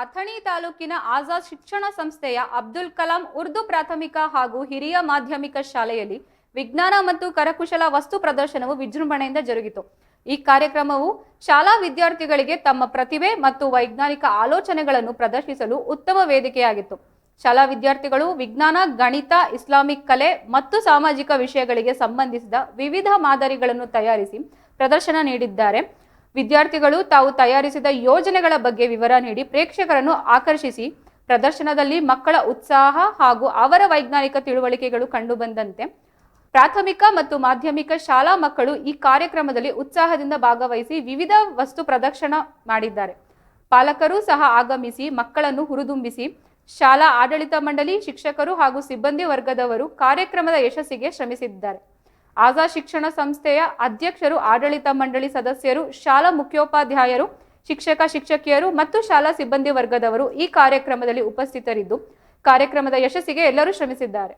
ಅಥಣಿ ತಾಲೂಕಿನ ಆಜಾದ್ ಶಿಕ್ಷಣ ಸಂಸ್ಥೆಯ ಅಬ್ದುಲ್ ಕಲಾಂ ಉರ್ದು ಪ್ರಾಥಮಿಕ ಹಾಗೂ ಹಿರಿಯ ಮಾಧ್ಯಮಿಕ ಶಾಲೆಯಲ್ಲಿ ವಿಜ್ಞಾನ ಮತ್ತು ಕರಕುಶಲ ವಸ್ತು ಪ್ರದರ್ಶನವು ವಿಜೃಂಭಣೆಯಿಂದ ಜರುಗಿತು. ಈ ಕಾರ್ಯಕ್ರಮವು ಶಾಲಾ ವಿದ್ಯಾರ್ಥಿಗಳಿಗೆ ತಮ್ಮ ಪ್ರತಿಭೆ ಮತ್ತು ವೈಜ್ಞಾನಿಕ ಆಲೋಚನೆಗಳನ್ನು ಪ್ರದರ್ಶಿಸಲು ಉತ್ತಮ ವೇದಿಕೆಯಾಗಿತ್ತು. ಶಾಲಾ ವಿದ್ಯಾರ್ಥಿಗಳು ವಿಜ್ಞಾನ, ಗಣಿತ, ಇಸ್ಲಾಮಿಕ್ ಕಲೆ ಮತ್ತು ಸಾಮಾಜಿಕ ವಿಷಯಗಳಿಗೆ ಸಂಬಂಧಿಸಿದ ವಿವಿಧ ಮಾದರಿಗಳನ್ನು ತಯಾರಿಸಿ ಪ್ರದರ್ಶನ ನೀಡಿದ್ದಾರೆ. ವಿದ್ಯಾರ್ಥಿಗಳು ತಾವು ತಯಾರಿಸಿದ ಯೋಜನೆಗಳ ಬಗ್ಗೆ ವಿವರ ನೀಡಿ ಪ್ರೇಕ್ಷಕರನ್ನು ಆಕರ್ಷಿಸಿ ಪ್ರದರ್ಶನದಲ್ಲಿ ಮಕ್ಕಳ ಉತ್ಸಾಹ ಹಾಗೂ ಅವರ ವೈಜ್ಞಾನಿಕ ತಿಳುವಳಿಕೆಗಳು ಕಂಡುಬಂದಂತೆ ಪ್ರಾಥಮಿಕ ಮತ್ತು ಮಾಧ್ಯಮಿಕ ಶಾಲಾ ಮಕ್ಕಳು ಈ ಕಾರ್ಯಕ್ರಮದಲ್ಲಿ ಉತ್ಸಾಹದಿಂದ ಭಾಗವಹಿಸಿ ವಿವಿಧ ವಸ್ತು ಪ್ರದರ್ಶನ ಮಾಡಿದ್ದಾರೆ. ಪಾಲಕರು ಸಹ ಆಗಮಿಸಿ ಮಕ್ಕಳನ್ನು ಹುರಿದುಂಬಿಸಿ ಶಾಲಾ ಆಡಳಿತ ಮಂಡಳಿ ಶಿಕ್ಷಕರು ಹಾಗೂ ಸಿಬ್ಬಂದಿ ವರ್ಗದವರು ಕಾರ್ಯಕ್ರಮದ ಯಶಸ್ಸಿಗೆ ಶ್ರಮಿಸಿದ್ದಾರೆ. ಆಜಾದ್ ಶಿಕ್ಷಣ ಸಂಸ್ಥೆಯ ಅಧ್ಯಕ್ಷರು, ಆಡಳಿತ ಮಂಡಳಿ ಸದಸ್ಯರು, ಶಾಲಾ ಮುಖ್ಯೋಪಾಧ್ಯಾಯರು, ಶಿಕ್ಷಕ ಶಿಕ್ಷಕಿಯರು ಮತ್ತು ಶಾಲಾ ಸಿಬ್ಬಂದಿ ವರ್ಗದವರು ಈ ಕಾರ್ಯಕ್ರಮದಲ್ಲಿ ಉಪಸ್ಥಿತರಿದ್ದು, ಕಾರ್ಯಕ್ರಮದ ಯಶಸ್ಸಿಗೆ ಎಲ್ಲರೂ ಶ್ರಮಿಸಿದ್ದಾರೆ.